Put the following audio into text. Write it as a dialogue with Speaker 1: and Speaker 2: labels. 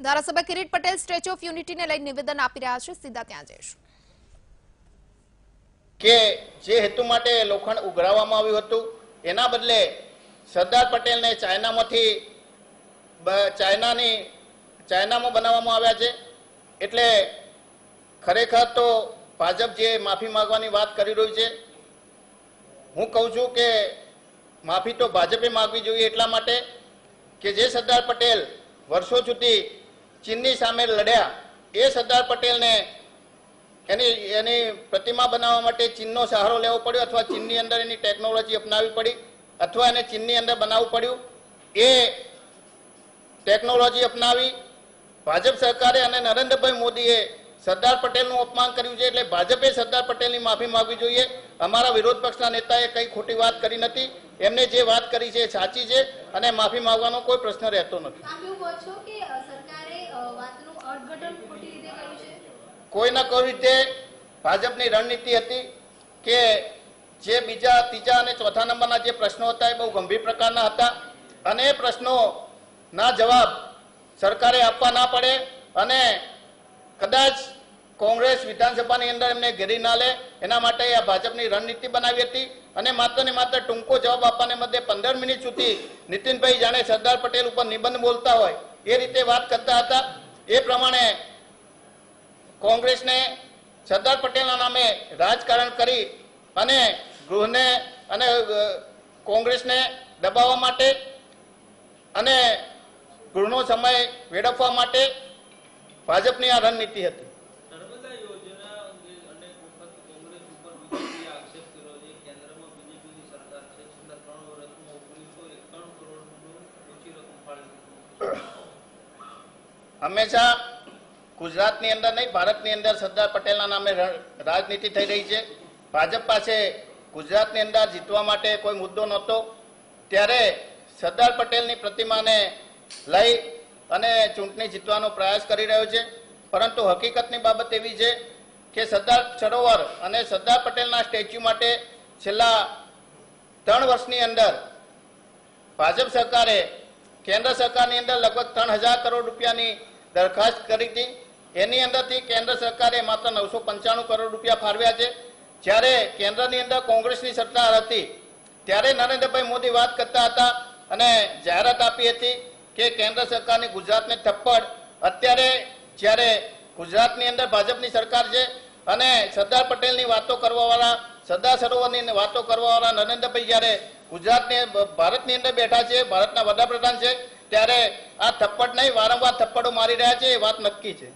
Speaker 1: ધારાસભ્ય Kirit Patel statue of યુનિટીને લઈ નિવેદન આપી રહ્યા છે. સીધા ત્યાં જઈશું.
Speaker 2: કે જે હેતુ માટે લોખંડ ઉઘરાવવામાં આવ્યું હતું, એના બદલે સરદાર પટેલને ચાઇનામાંથી ચાઇનાની, ચાઇનામાં બનાવવામાં આવ્યા છે. એટલે ખરેખર તો ભાજપ જે માફી માંગવાની વાત કરી રહ્યું છે, હું કહું છું કે માફી તો ભાજપે માગવી જોઈએ એટલા માટે કે જે સરદાર પટેલ વર્ષો સુધી ચીનની સામે લડ્યા. એ સરદાર પટેલને એની એની પ્રતિમા બનાવવા માટે ચીનનો સહારો લેવો પડ્યો અથવા ચીનની અંદર એની ટેકનોલોજી અપનાવવી પડી અથવા એને ચીનની અંદર બનાવવું પડ્યું. એ ટેકનોલોજી અપનાવી ભાજપ સરકારે અને નરેન્દ્રભાઈ મોદીએ સરદાર પટેલનું અપમાન કર્યું છે એટલે ભાજપે સરદાર પટેલની માફી માંગવી જોઈએ. અમારા વિરોધ પક્ષના નેતાએ કંઈ ખોટી વાત કરી નથી. એમને જે વાત કરી છે એ સાચી છે અને માફી માંગવાનો કોઈ પ્રશ્ન રહેતો નથી.
Speaker 3: વાતનું છે?
Speaker 2: કોઈના કોઈ રીતે ભાજપની રણનીતિ હતી કે જે બીજા, ત્રીજા અને ચોથા નંબરના જે પ્રશ્નો હતા એ બહુ ગંભીર પ્રકારના હતા અને એ પ્રશ્નોના જવાબ સરકારે આપવા ના પડે અને કદાચ કોંગ્રેસ વિધાનસભાની અંદર એમને ઘેરી ના લે, એના માટે આ ભાજપની રણનીતિ બનાવી હતી અને માત્ર ને માત્ર ટૂંકો જવાબ આપવાને મધ્યે પંદર મિનિટ સુધી નીતિનભાઈ જાણે સરદાર પટેલ ઉપર નિબંધ બોલતા હોય એ રીતે વાત કરતા હતા. એ પ્રમાણે કોંગ્રેસને સરદાર પટેલના નામે રાજકારણ કરી અને ગૃહને અને કોંગ્રેસને દબાવવા માટે અને ગૃહનો સમય વેડફવા માટે ભાજપની આ રણનીતિ હતી. હંમેશા ગુજરાતની અંદર નહીં, ભારતની અંદર સરદાર પટેલના નામે રાજનીતિ થઈ રહી છે. ભાજપ પાસે ગુજરાતની અંદર જીતવા માટે કોઈ મુદ્દો નહોતો. ત્યારે સરદાર પટેલની પ્રતિમાને લઈ અને ચૂંટણી જીતવાનો પ્રયાસ કરી રહ્યો છે. પરંતુ હકીકતની બાબત એવી છે કે સરદાર સરોવર અને સરદાર પટેલના સ્ટેચ્યુ માટે છેલ્લા ત્રણ વર્ષની અંદર ભાજપ સરકારે કેન્દ્ર સરકારની અંદર લગભગ ત્રણ હજાર કરોડ રૂપિયાની દરખાસ્ત કરી હતી. એની અંદરથી કેન્દ્ર સરકારે માત્ર નવસો પંચાણું કરોડ રૂપિયા ફાળવ્યા છે. જ્યારે કેન્દ્રની અંદર કોંગ્રેસની સરકાર હતી, ત્યારે નરેન્દ્રભાઈ મોદી વાત કરતા હતા અને જાહેરાત આપી હતી કે કેન્દ્ર સરકારની ગુજરાતને થપ્પડ. અત્યારે જ્યારે ગુજરાતની અંદર ભાજપની સરકાર છે અને સરદાર પટેલની વાતો કરવાવાળા, સરદાર સરોવરની વાતો કરવાવાળા નરેન્દ્રભાઈ જ્યારે ગુજરાતની, ભારતની અંદર બેઠા છે, ભારતના વડાપ્રધાન છે, ત્યારે આ થપ્પડ નહીં વારંવાર થપ્પડો મારી રહ્યા છે એ વાત નક્કી છે.